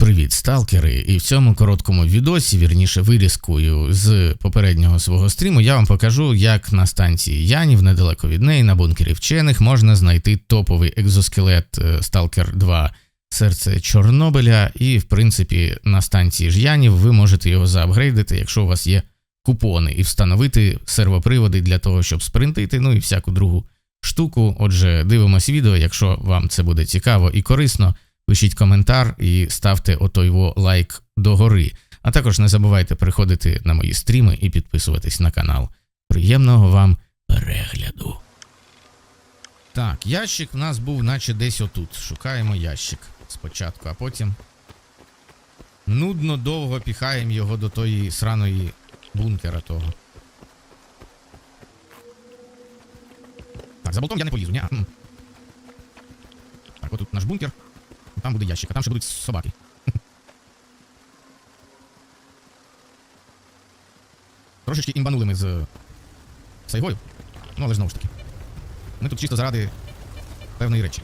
Привіт, сталкери! І в цьому короткому відосі, вірніше вирізкою з попереднього свого стріму, я вам покажу, як на станції Янів, недалеко від неї, на бункері вчених, можна знайти топовий екзоскелет е, Stalker 2 серце Чорнобиля. І, в принципі, на станції ж Янів ви можете його заапгрейдити, якщо у вас є купони, і встановити сервоприводи для того, щоб спринтити, ну і всяку другу штуку. Отже, дивимось відео, якщо вам це буде цікаво і корисно. Пишіть коментар і ставте отой во лайк догори. А також не забувайте приходити на мої стріми і підписуватись на канал. Приємного вам перегляду. Так, ящик в нас був, наче десь отут. Шукаємо ящик спочатку, а потім нудно довго піхаємо його до тої сраної бункера того. Так, за болтом я не полізу, ні. Так, отут наш бункер. Там буде ящик, а там ще будуть собаки. Трошечки імбанули ми з Сайгою. Ну, але ж знову ж таки. Ми тут чисто заради певної речі.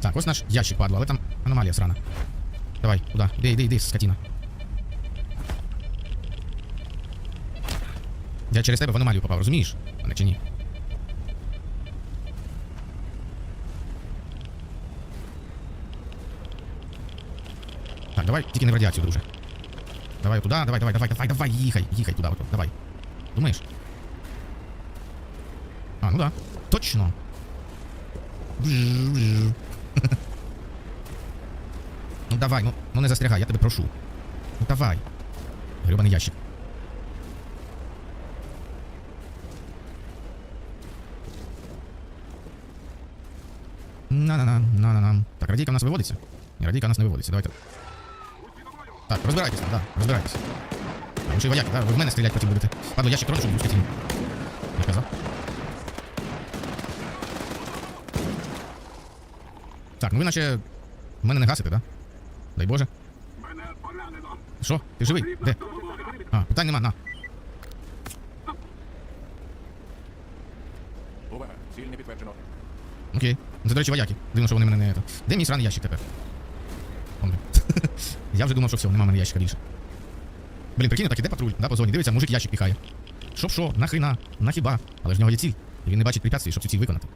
Так, ось наш ящик падла, але там аномалія срана. Давай, туди. Іди, іди, іди, скотіна. Я через тебе в аномалію попав, розумієш? А не чи ні? Так, давай, тільки не в радіацію, друже. Давай туди, давай, давай, давай, давай, давай, їхай, їхай туди, ото, давай. Думаєш? А, ну да. Точно. Ну давай, ну, ну не застрягай, я тебе прошу. Ну давай. Гребаний ящик. На-на-на, на-на-на. Так, радійка в нас виводиться? Ні, радійка в нас не виводиться, давайте. Так, розбирайтеся, да, розбирайтеся. А, ви ще й вояки, да, ви в мене стріляти потім будете. Падло, ящик трону, щоб був скотіні. Я казав. Так, ну ви наче в мене не гасите, да? Дай Боже. Що? Ти живий? Де? А, питань нема, на. Увага, ціль не підтверджено. Окей. Це, до речі, вояки. Дивно, що вони мене не. Де мій сраний ящик тепер? Я вже думав, що все, нема мене ящика більше. Блін, прикинь, так іде патруль, да, по зоні. Дивиться, мужик ящик піхає. Щоб що, нахрена, нахіба. Але ж в нього є ціль. І він не бачить препятствий, щоб цю ціль виконати.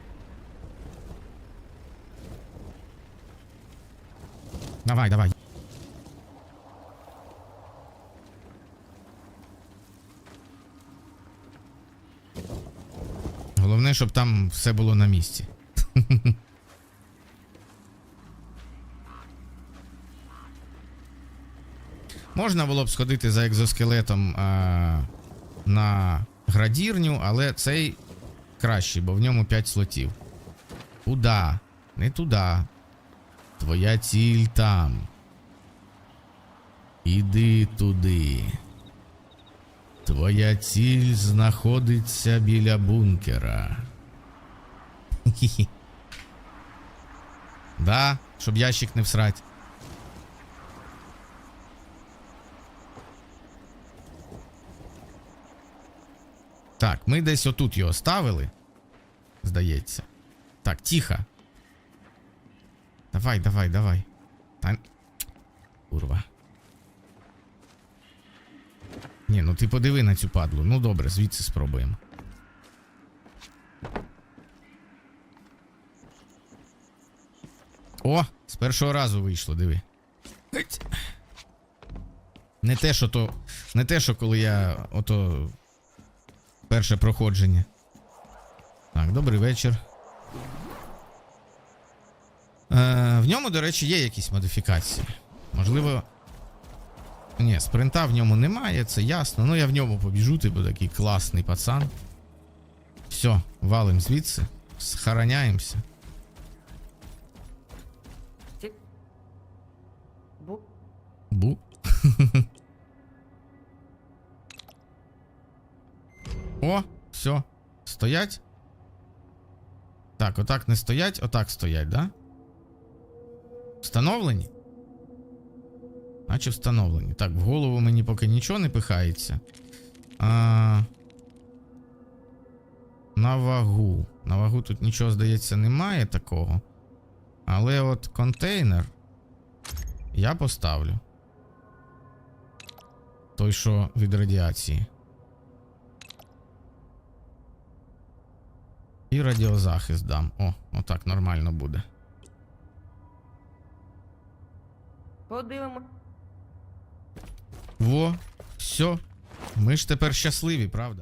Давай, давай. Головне, щоб там все було на місці. Можна було б сходити за екзоскелетом а, на градірню, але цей кращий, бо в ньому 5 слотів. Куда? Не туди. Твоя ціль там. Іди туди. Твоя ціль знаходиться біля бункера. Хі-хі. Да, щоб ящик не всрать. Так, ми десь отут його ставили. Здається. Так, тихо. Давай, давай, давай. Та... Курва. Ні, ну ти подиви на цю падлу. Ну добре, звідси спробуємо. О, з першого разу вийшло, диви. Не те, що то. Не те, що коли я. Ото. Перше проходження. Так, добрий вечір. Е, в ньому, до речі, є якісь модифікації. Можливо. Ні, спринта в ньому немає, це ясно. Ну я в ньому побіжу, типу такий класний пацан. Все, валим звідси. Схороняємося. Бу... Бу. О, все. Стоять. Так, отак не стоять, отак стоять, да? Встановлені? Наче встановлені. Так, в голову мені поки нічого не пихається. А... на вагу. На вагу тут нічого, здається, немає такого. Але от контейнер я поставлю. Той, що від радіації. І радіозахист дам. О, отак нормально буде. Подивимо. Во, все. Ми ж тепер щасливі, правда?